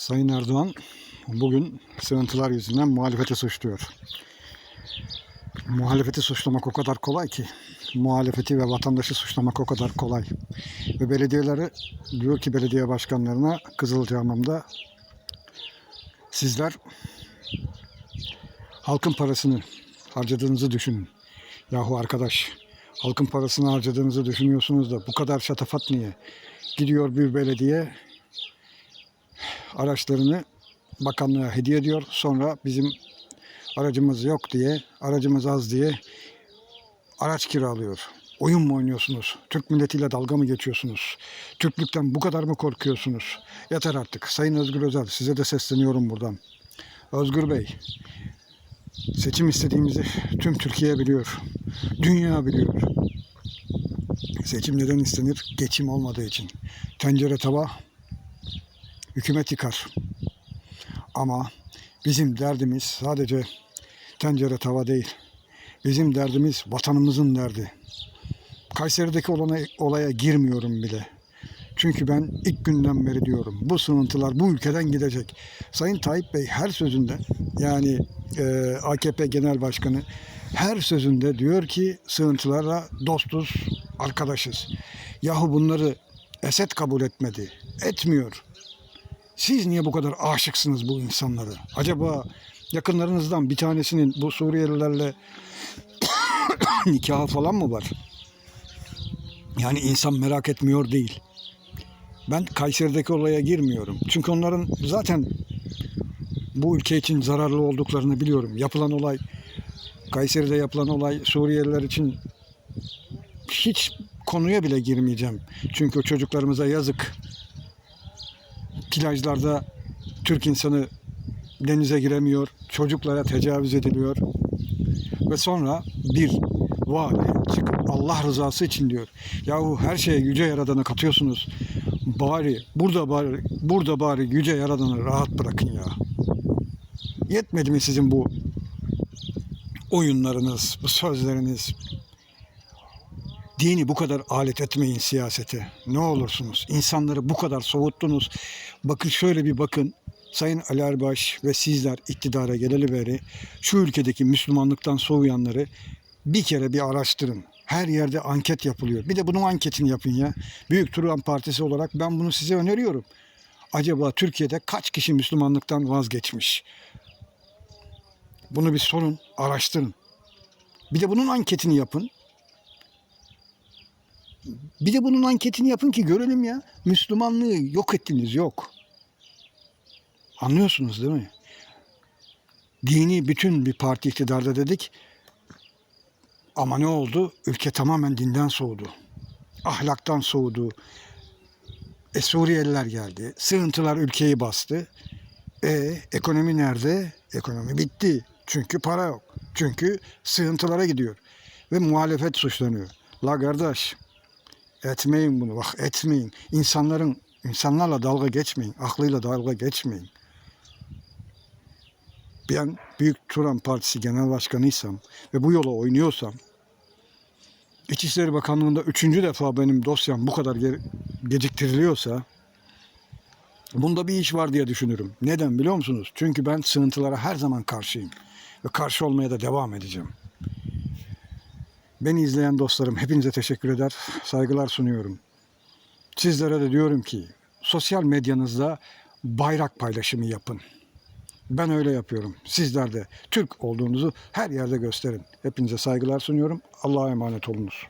Sayın Erdoğan bugün sığıntılar yüzünden muhalefeti suçluyor. Muhalefeti suçlamak o kadar kolay ki. Muhalefeti ve vatandaşı suçlamak o kadar kolay. Ve belediyeleri diyor ki belediye başkanlarına Kızılcahamam'da sizler halkın parasını harcadığınızı düşünün. Yahu arkadaş halkın parasını harcadığınızı düşünüyorsunuz da bu kadar şatafat niye? Gidiyor bir belediye araçlarını bakanlığa hediye ediyor. Sonra bizim aracımız yok diye, aracımız az diye araç kiralıyor. Oyun mu oynuyorsunuz? Türk milletiyle dalga mı geçiyorsunuz? Türklükten bu kadar mı korkuyorsunuz? Yeter artık. Sayın Özgür Özel size de sesleniyorum buradan. Özgür Bey, seçim istediğimizi tüm Türkiye biliyor. Dünya biliyor. Seçim neden istenir? Geçim olmadığı için. Tencere tava hükümet yıkar. Ama bizim derdimiz sadece tencere tava değil. Bizim derdimiz vatanımızın derdi. Kayseri'deki olana, olaya girmiyorum bile. Çünkü ben ilk günden beri diyorum bu sığıntılar bu ülkeden gidecek. Sayın Tayyip Bey her sözünde yani e, AKP Genel Başkanı her sözünde diyor ki sığıntılara dostuz, arkadaşız. Yahu bunları Esed kabul etmedi. Etmiyor. Siz niye bu kadar aşıksınız bu insanlara? Acaba yakınlarınızdan bir tanesinin bu Suriyelilerle nikahı falan mı var? Yani insan merak etmiyor değil. Ben Kayseri'deki olaya girmiyorum. Çünkü onların zaten bu ülke için zararlı olduklarını biliyorum. Yapılan olay, Kayseri'de yapılan olay Suriyeliler için hiç konuya bile girmeyeceğim. Çünkü çocuklarımıza yazık. Plajlarda Türk insanı denize giremiyor. Çocuklara tecavüz ediliyor. Ve sonra bir vali çıkıp Allah rızası için diyor. Yahu her şeye yüce yaradanı katıyorsunuz. Bari burada bari burada bari yüce yaradanı rahat bırakın ya. Yetmedi mi sizin bu oyunlarınız, bu sözleriniz? Dini bu kadar alet etmeyin siyasete. Ne olursunuz. İnsanları bu kadar soğuttunuz. Bakın şöyle bir bakın. Sayın Ali Erbaş ve sizler iktidara geleli beri şu ülkedeki Müslümanlıktan soğuyanları bir kere bir araştırın. Her yerde anket yapılıyor. Bir de bunun anketini yapın ya. Büyük Turan Partisi olarak ben bunu size öneriyorum. Acaba Türkiye'de kaç kişi Müslümanlıktan vazgeçmiş? Bunu bir sorun, araştırın. Bir de bunun anketini yapın. Bir de bunun anketini yapın ki görelim ya. Müslümanlığı yok ettiniz, yok. Anlıyorsunuz değil mi? Dini bütün bir parti iktidarda dedik. Ama ne oldu? Ülke tamamen dinden soğudu. Ahlaktan soğudu. E Suriyeliler geldi. Sığıntılar ülkeyi bastı. E ekonomi nerede? Ekonomi bitti. Çünkü para yok. Çünkü sığıntılara gidiyor. Ve muhalefet suçlanıyor. La kardeş etmeyin bunu bak etmeyin. İnsanların insanlarla dalga geçmeyin. Aklıyla dalga geçmeyin. Ben Büyük Turan Partisi Genel Başkanıysam ve bu yola oynuyorsam İçişleri Bakanlığı'nda üçüncü defa benim dosyam bu kadar ge- geciktiriliyorsa bunda bir iş var diye düşünürüm. Neden biliyor musunuz? Çünkü ben sığıntılara her zaman karşıyım. Ve karşı olmaya da devam edeceğim. Beni izleyen dostlarım hepinize teşekkür eder, saygılar sunuyorum. Sizlere de diyorum ki sosyal medyanızda bayrak paylaşımı yapın. Ben öyle yapıyorum. Sizler de Türk olduğunuzu her yerde gösterin. Hepinize saygılar sunuyorum. Allah'a emanet olunuz.